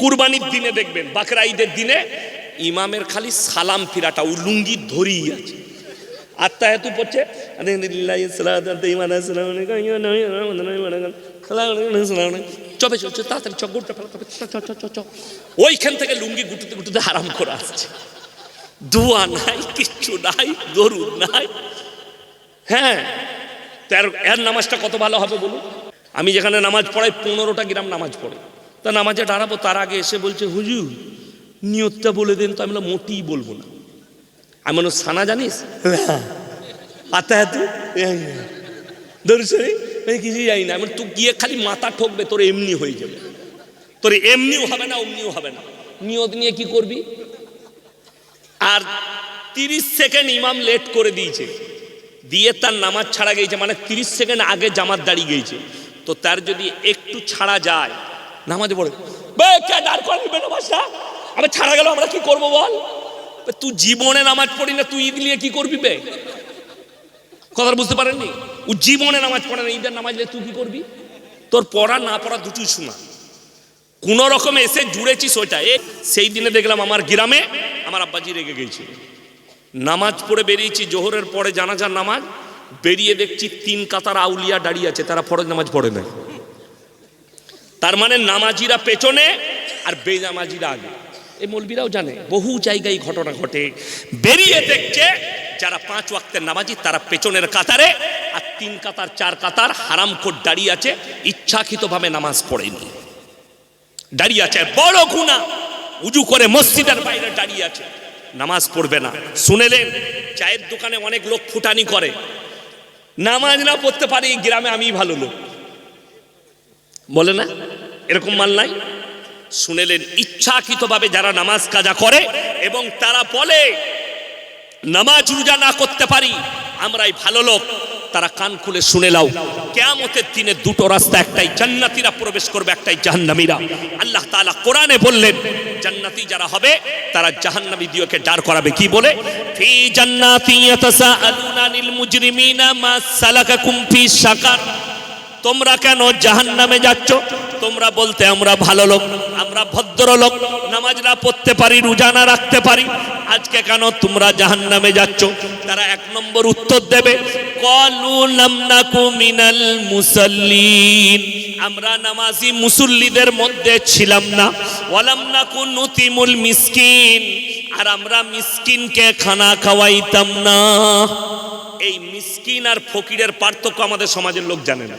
কুরবানির দিনে দেখবেন, বাকরা ঈদের দিনে ইমামের খালি সালাম ফিরাটা ও লুঙ্গি ধরেই আছে। আত্মা হেতু পড়ছে চবে চলছে তাড়াতাড়ি চ গুটটা চ চ চ চ চ ওইখান থেকে লুঙ্গি গুটুতে গুটুতে হারাম করে আসছে। ধোয়া নাই, কিচ্ছু নাই, গরু নাই। হ্যাঁ তার, এর নামাজটা কত ভালো হবে বলুন? আমি যেখানে নামাজ পড়াই, পনেরোটা গ্রাম নামাজ পড়ে। তা নামাজে দাঁড়াবো তার আগে এসে বলছে হুজুর নিয়তটা বলে দেন তো আমি মোটেই বলব না। আমি বললাম, সানা জানিস? আতা এত দর্শনে আমি জানি না। আমি তুই গিয়ে খালি মাথা ঠকবে তোর এমনি হয়ে যাবে। তোর এমনিও হবে না অমনিও হবে না। নিয়ত নিয়ে কি করবি? আর তিরিশ সেকেন্ড ইমাম লেট করে দিয়েছে। দিয়ে তার নামাজ ছাড়া গিয়েছে মানে তিরিশ সেকেন্ড আগে জামাত দাঁড়িয়ে গিয়েছে। তো তার যদি একটু ছাড়া যায় নামাজে পড়ে। দাঁড় করে নিবে নামাজটা আবার ছাড়া গেল, আমরা কি করব বল? তুই জীবনে নামাজ পড়ি না, তুই ঈদ নিয়ে কি করবি বে? কথা বুঝতে পারেননি? ও জীবনে নামাজ পড়ে না, ঈদের নামাজ নিয়ে তুই কি করবি? তোর পড়া না পড়া দুটোই শোনা কোন রকমে এসে জুড়েছিস ওইটা। এ, সেই দিনে দেখলাম আমার গ্রামে আমার আব্বাজি রেগে গেছে। নামাজ পড়ে বেরিয়েছি, জোহরের পরে জানাজার নামাজ, বেরিয়ে দেখছি তিন কাতার আউলিয়া দাঁড়িয়ে আছে, তারা ফরজ নামাজ পড়ে না তার মানে নামাজিরা পেছনে আর বেনামাজিরা আগে। এই মলবিরাও জানে, বহু জায়গায় ঘটনা ঘটে। বেরিয়ে দেখছে যারা পাঁচ ওয়াক্তের নামাজি, তারা পেছনের কাতারে আর তিন কাতার, চার কাতার, হারাম কোট দাঁড়িয়ে আছে, ইচ্ছাকৃতভাবে নামাজ পড়েনি। দাঁড়িয়ে আছে, বড় গুণা উজু করে মসজিদের বাইরে দাঁড়িয়ে আছে। নামাজ পড়বে না। শুনেলেন, চায়ের দোকানে অনেক লোক ফুটানি করে। নামাজ না পড়তে পারি গ্রামে আমি ভালো লোক। বলে না? এরকম মাল নাই? শুনেলেন, ইচ্ছাকৃতভাবে যারা নামাজ কাজা করে এবং তারা বলে, নামাজ রোজা না করতে পারি, আমরাই ভালো লোক। তারা কান খুলে শুনে লাও কেয়ামতের দিনে দুটো রাস্তা, একটাই জান্নাতীরা প্রবেশ করবে, একটাই জাহান্নামীরা। আল্লাহ তাআলা কোরআনে বললেন, জান্নাতি যারা হবে, তারা জাহান্নামী দিওকে ডার করাবে। কি বলে? ফি জান্নাতি ইয়াতাসাআলুনা আনিল মুজরিমিনা মা সালাকাকুম ফি সাকার তোমরা কেন জাহান নামে যাচ্ছ? তোমরা বলতে আমরা ভালো লোক, আমরা ভদ্র লোক নামাজ না পড়তে পারি, রোজা না রাখতে পারি। আজকে কেন তোমরা জাহান নামে যাচ্ছ? তারা এক নম্বর উত্তর দেবে মিনাল মুসাল্লিন। আমরা নামাজি মুসল্লিদের মধ্যে ছিলাম না। ওয়ালাম নাকু নুতিমুল মিসকিন। আর আমরা মিসকিনকে খানা খাওয়াইতাম না। এই মিসকিন আর ফকিরের পার্থক্য আমাদের সমাজের লোক জানে না।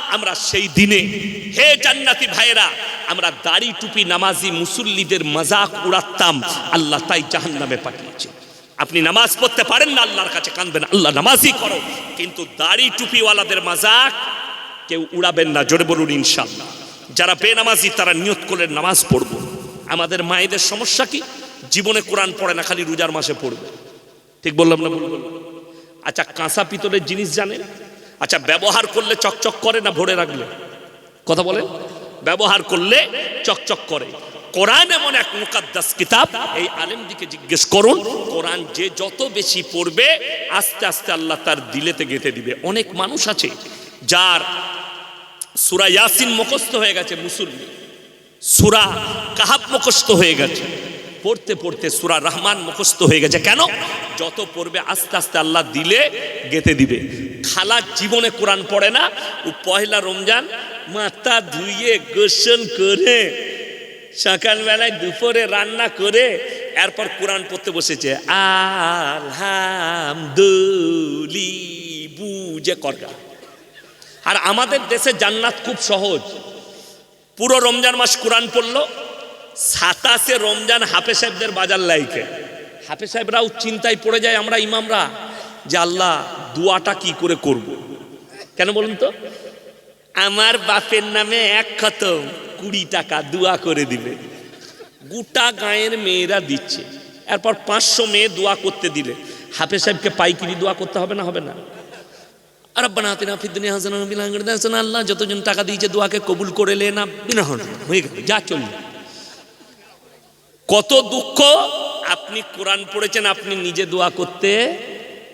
আমরা সেই দিনে, হে জান্নাতি ভাইরা আমরা দাড়ি টুপি নামাজি মুসল্লিদের মজাক উড়াতাম, আল্লাহ তাই জাহান নামে পাঠিয়েছে। আপনি নামাজ পড়তে পারেন না, আল্লাহর কাছে কাঁদবেন, আল্লাহ নামাজই করো। কিন্তু দাড়ি টুপিওয়ালাদের মজাক কেউ উড়াবেন না, জোরে বলুন ইনশাল্লাহ যারা বেনামাজি, তারা নিয়ত করলে নামাজ পড়ব। আমাদের মায়েদের সমস্যা কি? জীবনে কোরআন পড়ে না, খালি রোজার মাসে পড়বে। ঠিক বললাম না বলব আচ্ছা কাঁসা পিতলের জিনিস জানেন? আচ্ছা ব্যবহার করলে চকচক করে না ভরে রাখলে? কথা বলেন। ব্যবহার করলে চকচক করে। কোরআন এমন এক মুকাদ্দাস কিতাব, এই আলেমদিকে জিজ্ঞেস করুন, কোরআন যে যত বেশি পড়বে, আস্তে আস্তে আল্লাহ তার দিলেতে গেঁথে দিবে। অনেক মানুষ আছে যার সুরা ইয়াসিন মুখস্থ হয়ে গেছে মুসলমান সুরা কাহাব মুখস্থ হয়ে গেছে। পড়তে পড়তে সুরা রহমান মুখস্থ হয়ে গেছে। কেন? যত পড়বে, আস্তে আস্তে আল্লাহ দিলে গেতে দিবে। খালা জীবনে কোরআন পড়ে না, ও পয়লা রমজান মাথা ধুইয়ে গোসল করে, সকালবেলায় দুপুরে রান্না করে, এরপর কোরআন পড়তে বসেছে। আলহামদুলি বুঝে করগা। আর আমাদের দেশে জান্নাত খুব সহজ। পুরো রমজান মাস কোরআন পড়ল, সাতাশে রমজান হাফে সাহেবদের বাজার লাইকে হাফে সাহেবরাও চিন্তায় পড়ে যায়, আমরা ইমামরা। যে আল্লাহ দুয়াটা কি করে করব। কেন বলুন তো? আমার বাপের নামে এক খতম কুড়ি টাকা দুয়া করে দিবে। গোটা গাঁয়ের মেয়েরা দিচ্ছে। এরপর পাঁচশো মেয়ে দোয়া করতে দিলে। হাফে সাহেবকে পাইকিরি দোয়া করতে হবে না হবে না? আর আব্বানা আতিনা ফিদ দুনিয়া হাসানা হাসানা, আল্লাহ যতজন টাকা দিয়েছে দোয়াকে কবুল করে লে না, বিনা হয়ে গেল, যা চলল। কত দুঃখ, আপনি কোরআন পড়েছেন, আপনি নিজে দোয়া করতে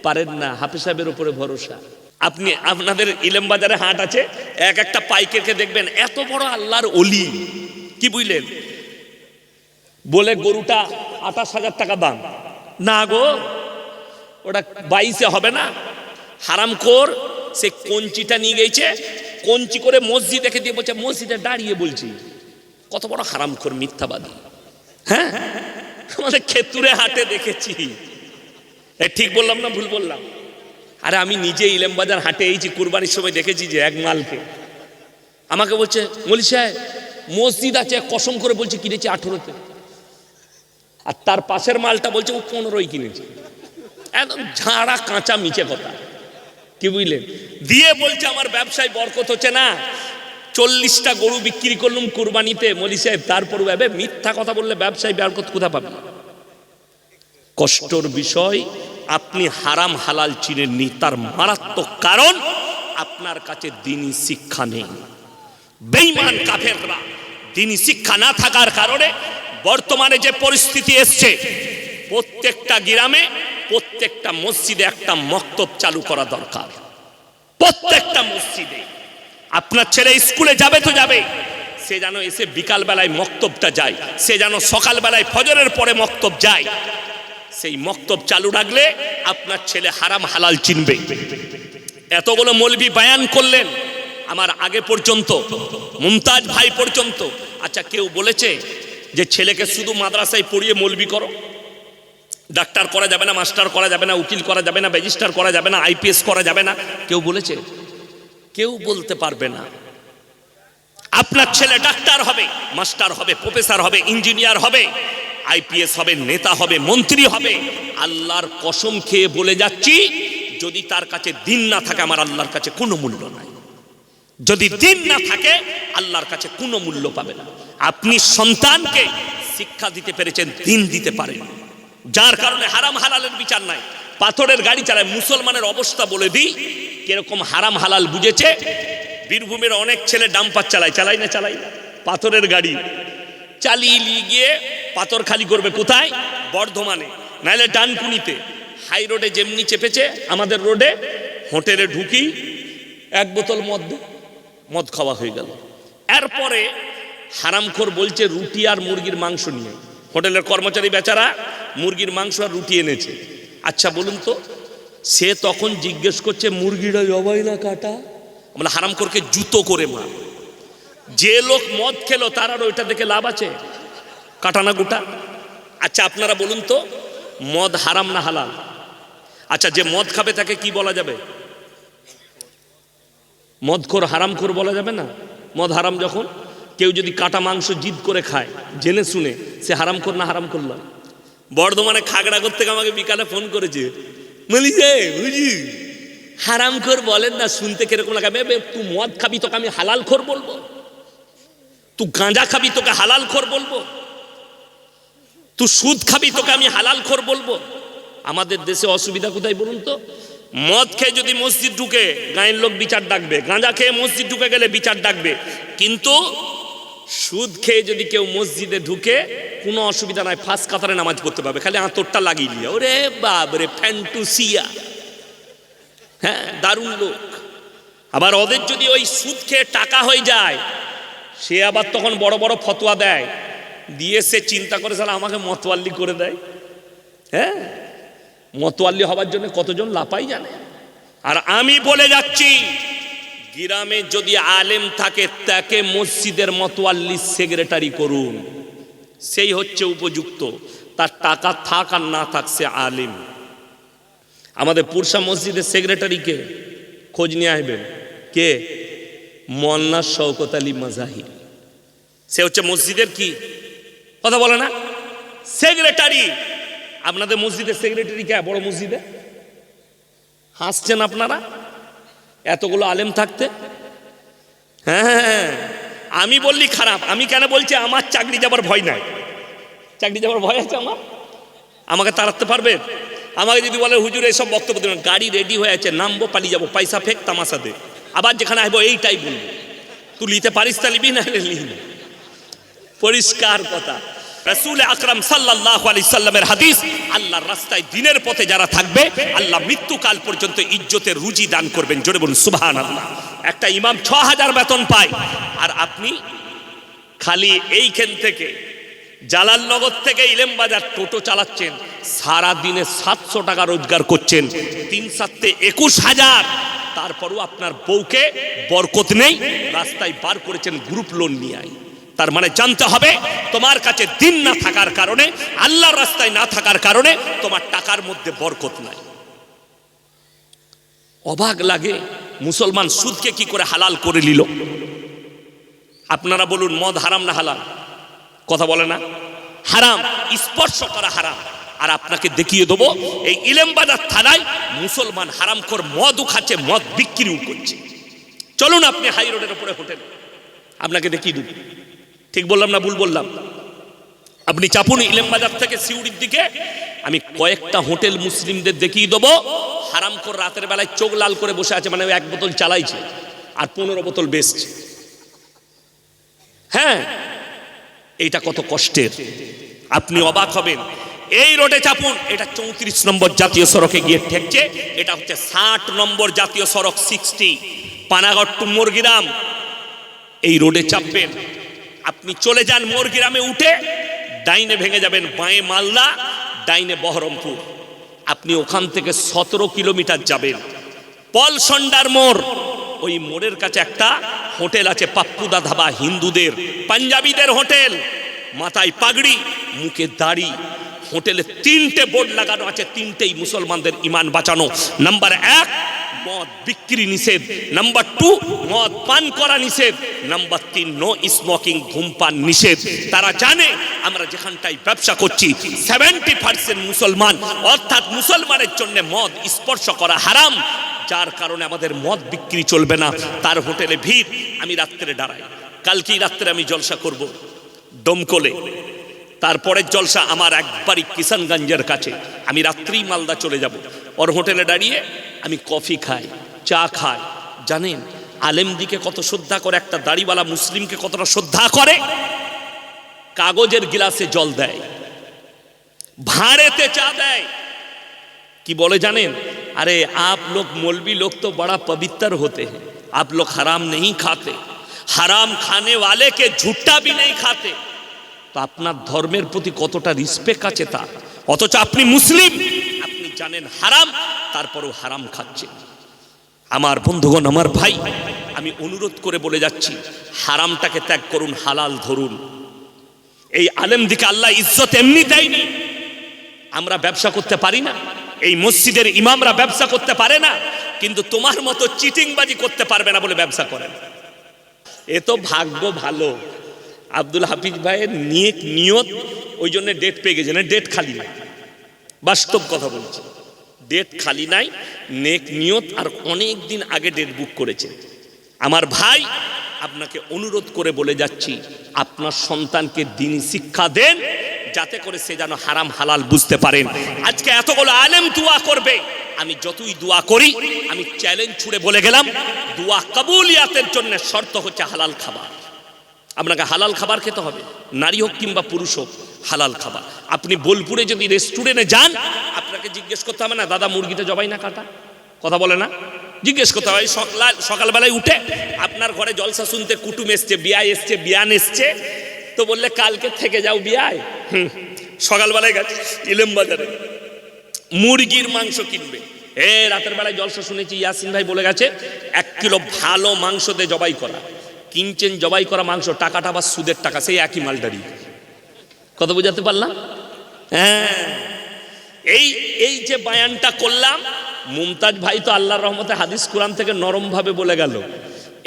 পারেন না, হাফিজ সাহেবের উপরে ভরসা। আপনি, আপনাদের ইলেম বাজারে হাট আছে, এক একটা পাইকেরকে দেখবেন, এত বড় আল্লাহর অলি কি বুঝলেন? বলে গরুটা আঠাশ হাজার টাকা দাম। না গো, ওটা বাইশে হবে না। হারাম কর সে কঞ্চিটা নিয়ে গেছে, কঞ্চি করে মসজিদ দেখে দিয়ে বলছে, মসজিদে দাঁড়িয়ে বলছি, কত বড় হারাম কর মিথ্যাবাদী। হ্যাঁ? আমাদের খেতুরে হাটে দেখেছি। ঠিক বললাম না? ভুল বললাম। আরে, আমি নিজে ইলেম বাজার হাটে এইছি কুরবানির সময় দেখেছি যে এক মালকে। আমাকে বলছে, মলি সাহেব, মসজিদ আছে কসম করে বলছে, কিনেছি আঠেরোতে। আর তার পাশের মালটা বলছে, ও পনেরোই কিনেছে। একদম ঝাড়া কাঁচা মিচে কথা। কি বুঝলেন? দিয়ে বলছে, আমার ব্যবসায় বরকত হচ্ছে না। চল্লিশটা গরু বিক্রি করলুম কুরবানিতে। মলি সাহেব, তারপর মিথ্যা কথা বললে ব্যবসায় বরকত কোথা পাবে? কষ্টর বিষয় আপনি হারাম হালাল চিনেননি, তার মারাত্মক কারণ আপনার কাছে দিনই শিক্ষা নেই। বেইমান কাফেররা, দিনই শিক্ষা না থাকার কারণে বর্তমানে যে পরিস্থিতি এসছে, প্রত্যেকটা গ্রামে, প্রত্যেকটা মসজিদে একটা মক্তব চালু করা দরকার। প্রত্যেকটা মসজিদে। আপনার ছেলে স্কুলে যাবে তো যাবে, সে যেন এসে বিকালবেলায় মক্তবটা যায়, সে যেন সকালবেলায় ফজরের পরে মক্তব যায়। সেই মক্তব চালু রাখলে আপনার ছেলে হারাম হালাল চিনবে। এতগুলো মলবি বায়ান করলেন আমার আগে পর্যন্ত, মুমতাজ ভাই পর্যন্ত। আচ্ছা কেউ বলেছে যে ছেলেকে শুধু মাদ্রাসায় পড়িয়ে মলবি করো? ডাক্তার করা যাবে না, মাস্টার করা যাবে না, উকিল করা যাবে না রেজিস্টার করা যাবে না, আইপিএস করা যাবে না। কেউ বলেছে? কেউ বলতে পারবে না। আপনার ছেলে ডাক্তার হবে, মাস্টার হবে, প্রফেসর হবে, ইঞ্জিনিয়ার হবে আইপিএস হবে, নেতা হবে, মন্ত্রী হবে, আল্লাহর কসম খেয়ে বলে যাচ্ছি, যদি তার কাছে দিন না থাকে, আমার আল্লাহর কাছে কোনো মূল্য নাই। যদি দিন না থাকে, আল্লাহর কাছে কোনো মূল্য পাবে না। আপনি সন্তানকে শিক্ষা দিতে পেরেছেন, দিন দিতে পারেন। যার কারণে হারাম হালালের বিচার নাই। পাথরের গাড়ি চালায়, মুসলমানের অবস্থা বলে দিই, কীরকম হারাম হালাল বুঝেছে? বীরভূমের অনেক ছেলে ডাম্পার চালায় চালাই না চালাই পাথরের গাড়ি চালিয়ে গিয়ে পাথর খালি করবে কোথায়? বর্ধমানে। নাহলে ডানকুনিতে। হাই রোডে যেমনি চেপেছে, আমাদের রোডে হোটেলে ঢুকি এক বোতল মদ মদ খাওয়া হয়ে গেল। এরপরে হারামখোর বলছে, রুটি আর মুরগির মাংস নিয়ে হোটেলের কর্মচারী বেচারা মুরগির মাংস আর রুটি এনেছে। আচ্ছা বলুন তো, সে তখন জিজ্ঞেস করছে মুরগিটা জবাই না কাটা? আমরা হারামখোরকে জুতো করে মার। যে লোক মদ খেলো, তার আর ওইটা দেখে লাভ আছে? কাটানা গোটা। আচ্ছা আপনারা বলুন তো, মদ হারাম না হালাল? আচ্ছা যে মদ খাবে তাকে কি বলা যাবে? মদখোর হারামখোর বলা যাবে না? মদ হারাম যখন, কেউ যদি কাটা মাংস জিদ করে খায়, জেনে শুনে, সে হারামখোর না হারাম করলাম বর্ধমানে খাগড়া করতে আমাকে বিকালে ফোন করেছে, বলি যে বুঝি হারামখোর বলেন না, শুনতে কীরকম লাগে? তুই মদ খাবি, তোকে আমি হালাল খোর বলব? তুই গাঁজা খাবি, তোকে হালাল খোর বলব? তুই সুদ খাবি তোকে আমি হালাল খোর বলব আমাদের দেশে অসুবিধা কোথায় বলুন তো? মদ খেয়ে যদি মসজিদ ঢুকে, গায়ের লোক বিচার ডাকবে। গাঁজা খেয়ে মসজিদ ঢুকে গেলে বিচার ডাকবে। কিন্তু সুদ খেয়ে যদি কেউ মসজিদে ঢুকে, কোনো অসুবিধা নাই ফার্স্ট কাতারে নামাজ পড়তে পারবে। খালি আঁতরটা লাগিয়ে দিয়ে ওরে বাবরে ফ্যান্টুসিয়া। হ্যাঁ দারুণ লোক। আবার ওদের যদি ওই সুদ খেয়ে টাকা হয়ে যায়, সে আবার তখন বড় বড় ফতোয়া দেয়। দিয়ে সে চিন্তা করে স্যার আমাকে মতোয়াল্লি করে দেয়? হ্যাঁ? মতোয়াল্লি হবার জন্য কতজন লাপাই জানে? আর আমি বলে যাচ্ছি, গ্রামে যদি আলেম থাকে, তাকে মসজিদের মতোয়াল্লি সেক্রেটারি করুন। সেই হচ্ছে উপযুক্ত। তার টাকা থাক আর না থাক, সে আলেম। আমাদের পুরসা মসজিদের সেক্রেটারিকে খোঁজ নিয়ে আসবেন কে? মন্না শওকত আলী মাজাহির। সে হচ্ছে মসজিদের কি? কথা বলে না? সেক্রেটারি আপনাদের মসজিদের সেক্রেটারি কে? বড় মসজিদে? হাসছেন আপনারা? এতগুলো আলেম থাকতে? হ্যাঁ হ্যাঁ, হ্যাঁ। আমি বললি খারাপ। আমি কেন বলছি আমার চাকরি যাবার ভয় নাই? চাকরি যাবার ভয় আছে আমার? আমাকে তাড়াতে পারবে? আমাকে যদি বলে হুজুর এইসব বক্তব্য দেবেন গাড়ি রেডি হয়ে আছে নামবো পালিয়ে যাব। পয়সা ফেক তামাশা দে। আবার যেখানে আসব এইটাই বলব। তুই লিতে পারিস তা লিবি না। পরিষ্কার কথা। রসুল আকরাম সাল্লাহ আলি সাল্লামের হাদিস, আল্লাহর রাস্তায় দিনের পথে যারা থাকবে, আল্লাহ মৃত্যুকাল পর্যন্ত ইজ্জতের রুজি দান করবেন। জোরে বলুন সুবাহান আল্লাহ একটা ইমাম ছ হাজার বেতন পায়, আর আপনি খালি এইখান থেকে জালালনগর থেকে ইলেম বাজার টোটো চালাচ্ছেন সারা দিনে সাতশো টাকা রোজগার করছেন, তিন সাতে একুশ হাজার। তারপরও আপনার বউকে বরকত নেই, রাস্তায় বার করেছেন গ্রুপ লোন নিয়ে আয়। তার মানে জানতে হবে, তোমার কাছে দিন না থাকার কারণে, আল্লাহর রাস্তায় না থাকার কারণে তোমার টাকার মধ্যে বরকত নাই। অবাক লাগে, মুসলমান সুদকে কি করে হালাল করে নিল? আপনারা বলুন, মদ হারাম না হালাল? কথা বলে না? হারাম, স্পর্শ করা হারাম। আর আপনাকে দেখিয়ে দেবো, এই ইলেমবাজার থানায় মুসলমান হারাম কর মদও খাচ্ছে, মদ বিক্রিও করছে। চলুন আপনি হাই রোডের উপরে হোটেল, আপনাকে দেখিয়ে দেবো ঠিক বললাম না ভুল বললাম? আপনি চাপুন ইলেমবাজার থেকে সিউড়ির দিকে, আমি কয়েকটা হোটেল মুসলিমদের দেখিয়ে দেবো। হারাম কর রাতের বেলায় চোখ লাল করে বসে আছে মানে এক বোতল চালাইছে, আর পনেরো বোতল বেচছে। হ্যাঁ এইটা কত কষ্টের। আপনি অবাক হবেন। এই রোডে চাপুন, এটা চৌত্রিশ নম্বর জাতীয় সড়কে গিয়ে ঠেকছে, এটা হচ্ছে ষাট নম্বর জাতীয় সড়ক সিক্সটি পানাগড় টু মুরগিরাম। এই রোডে চাপবেন। আপনি চলে যান মোর গ্রামে উঠে, ডাইনে ভেঙে যাবেন বাঁয়ে মালদা, ডাইনে বহরমপুর। আপনি ওখান থেকে সতেরো কিলোমিটার যাবেন। পলসন্ডার মোড়, ওই মোড়ের কাছে একটা হোটেল আছে পাপ্পুদা ধাবা হিন্দুদের, পাঞ্জাবিদের হোটেল। মাথায় পাগড়ি, মুখে দাড়ি। হোটেলে তিনটে বোর্ড লাগানো আছে, তিনটেই মুসলমানদের ইমান বাঁচানো। নাম্বার এক মদ বিক্রি নিষেধ। নাম্বার টু মদ পান করা নিষেধ। নাম্বার তিন নো স্মোকিং ধূমপান নিষেধ। তারা জানে আমরা যেখানটায় ব্যবসা করছি সেভেন্টি পার্সেন্ট মুসলমান। অর্থাৎ মুসলমানের জন্য মদ স্পর্শ করা হারাম। যার কারণে আমাদের মদ বিক্রি চলবে না। তার হোটেলে ভিড়, আমি রাত্রে দাঁড়াই। কালকেই রাত্রে আমি জলসা করব। দমকলে। তারপরের জলসা আমার একবারই কিষানগঞ্জের কাছে আমি রাত্রেই মালদা চলে যাব ওর হোটেলে দাঁড়িয়ে আমি কফি খাই চা খাই জানেন আলেমদিকে কত শ্রদ্ধা করে একটা দাড়িওয়ালা মুসলিমকে কতটা শ্রদ্ধা করে কাগজের গিলাসে জল দেয় ভাঁড়েতে চা দেয় কি বলে জানেন अरे आप लोग मौलवी लोग तो बड़ा पवित्र होते हैं आप लोग हराम नहीं खाते हराम खाने वाले के झूठा भी नहीं खाते তো আপনার ধর্মের প্রতি কতটা রিসপেক্ট আছে তার অথচ আপনি মুসলিম। আপনি জানেন হারাম, তারপরেও হারাম খাচ্ছে। আমার বন্ধুগণ, আমার ভাই, আমি অনুরোধ করে বলে যাচ্ছি, হারামটাকে ত্যাগ করুন, হালাল ধরুন। এই আলেম দিকে আল্লাহ ইজ্জত এমনি দেয়নি। আমরা ব্যবসা করতে পারি না। এই মসজিদের ইমামরা ব্যবসা করতে পারে না। কিন্তু তোমার মতো চিটিংবাজি করতে পারবে না বলে ব্যবসা করেন। এ তো ভাগ্য ভালো। আব্দুল হাফিজ ভাইয়ের নিয়ত নিয়ত, ওই জন্য ডেট পেয়ে গেছে না ডেট খালি নাই। বাস্তব কথা বলছি। ডেট খালি নাই, নেক নিয়ত আর অনেক দিন আগে ডেট বুক করেছে। আমার ভাই, আপনাকে অনুরোধ করে বলে যাচ্ছি, আপনার সন্তানকে দিন শিক্ষা দেন, যাতে করে সে যেন হারাম হালাল বুঝতে পারেন। আজকে এতগুলো আলেম দোয়া করবে। আমি যতই দোয়া করি, আমি চ্যালেঞ্জ ছুড়ে বলে গেলাম, দোয়া কবুলিয়াতের জন্য শর্ত হচ্ছে হালাল খাবার। আপনাকে হালাল খাবার খেতে হবে। নারী হোক কিংবা পুরুষ হোক হালাল খাবার। আপনি বোলপুরে যদি রেস্টুরেন্টে যান আপনাকে জিজ্ঞেস করতে হবে না দাদা মুরগিতে জবাই না কাটা? কথা বলে না। জিজ্ঞেস করতে হবে সকাল সকালবেলায় উঠে আপনার ঘরে জলসা শুনতে কুটুম এসছে বিয়ায় এসছে বিয়ান এসছে? তো বললে কালকে থেকে যাও বিয়ায়। হুম, সকালবেলায় গেছে ইলেম বাজারে। মুরগির মাংস কিনবে। এ রাতের বেলায় জলসা শুনেছি ইয়াসিন ভাই বলে গেছে এক কিলো ভালো মাংস দিয়ে জবাই করা। কিনছেন জবাই করা মাংস, টাকাটা আবার সুদের টাকা, সেই একই মালটারি কত বোঝাতে পারলাম? হ্যাঁ। এই এই যে বায়ানটা করলাম, মুমতাজ ভাই তো আল্লাহর রহমতে হাদিস কোরআন থেকে নরমভাবে বলে গেল।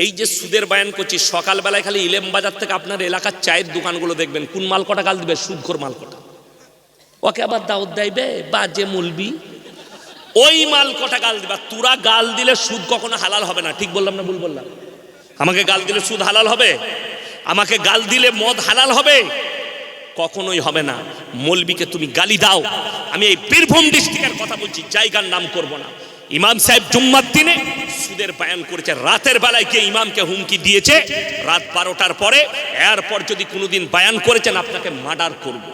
এই যে সুদের বায়ান করছি, সকালবেলায় খালি ইলেম বাজার থেকে আপনার এলাকার চায়ের দোকানগুলো দেখবেন, কোন মাল কটা গাল দিবে? সুদখোর মাল কটা। ওকে আবার দাওয়াত দেবে বা যে মুলবি। ওই মাল কটা গাল দিবা? তোরা গাল দিলে সুদ কখনো হালাল হবে না। ঠিক বললাম না ভুল বললাম? আমাকে গাল দিলে সুদ হালাল হবে? আমাকে গাল দিলে মদ হালাল হবে? কখনোই হবে না। মলবিকে তুমি গালি দাও। আমি এই বীরভূম ডিস্ট্রিক্টের কথা বলছি, জায়গার নাম করব না। ইমাম সাহেব জুম্মার দিনে সুদের বায়ান করেছে। রাতের বেলায় গিয়ে ইমামকে হুমকি দিয়েছে। রাত বারোটার পরে এরপর যদি কোনোদিন বায়ান করেছেন, আপনাকে মার্ডার করব।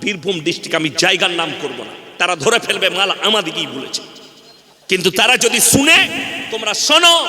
বীরভূম ডিস্ট্রিক্ট আমি জায়গার নাম করব না। তারা ধরে ফেলবে, মাল আমাদিকেই বলেছে। কিন্তু তারা যদি শুনে, তোমরা শোনো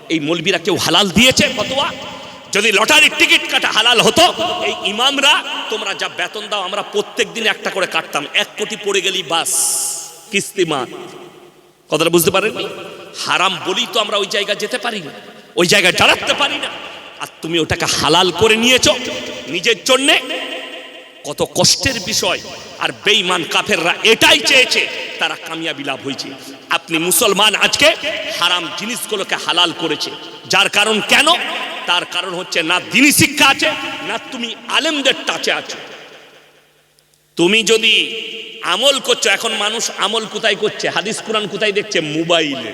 এই মলবিরা কেউ হালাল দিয়েছে ফতোয়া? যদি লটারির টিকিট কাটা হালাল হতো, এই ইমামরা, তোমরা যা বেতন দাও, আমরা প্রত্যেক দিন একটা করে কাটতাম। এক কোটি পড়ে গেলি বাস কিস্তিমান কথাটা বুঝতে পারেননি হারাম বলেই তো আমরা ওই জায়গায় যেতে পারি না, ওই জায়গায় দাঁড়াতে পারি না। আর তুমি ওটাকে হালাল করে নিয়েছো নিজের জন্যে কত কষ্টের বিষয়, আর বেঈমান কাফেররা এটাই চেয়েছে, তারা কামিয়াবি লাভ হয়েছে। আপনি মুসলমান আজকে হারাম জিনিসগুলোকে হালাল করেছে। যার কারণ কেন? তার কারণ হচ্ছে না দিনী শিক্ষা আছে, না তুমি আলেমদের টাচে আছো। তুমি যদি আমল করছ, এখন মানুষ আমল কোথায় করছে? হাদিস কোরআন কোথায় দেখছে? মোবাইলে।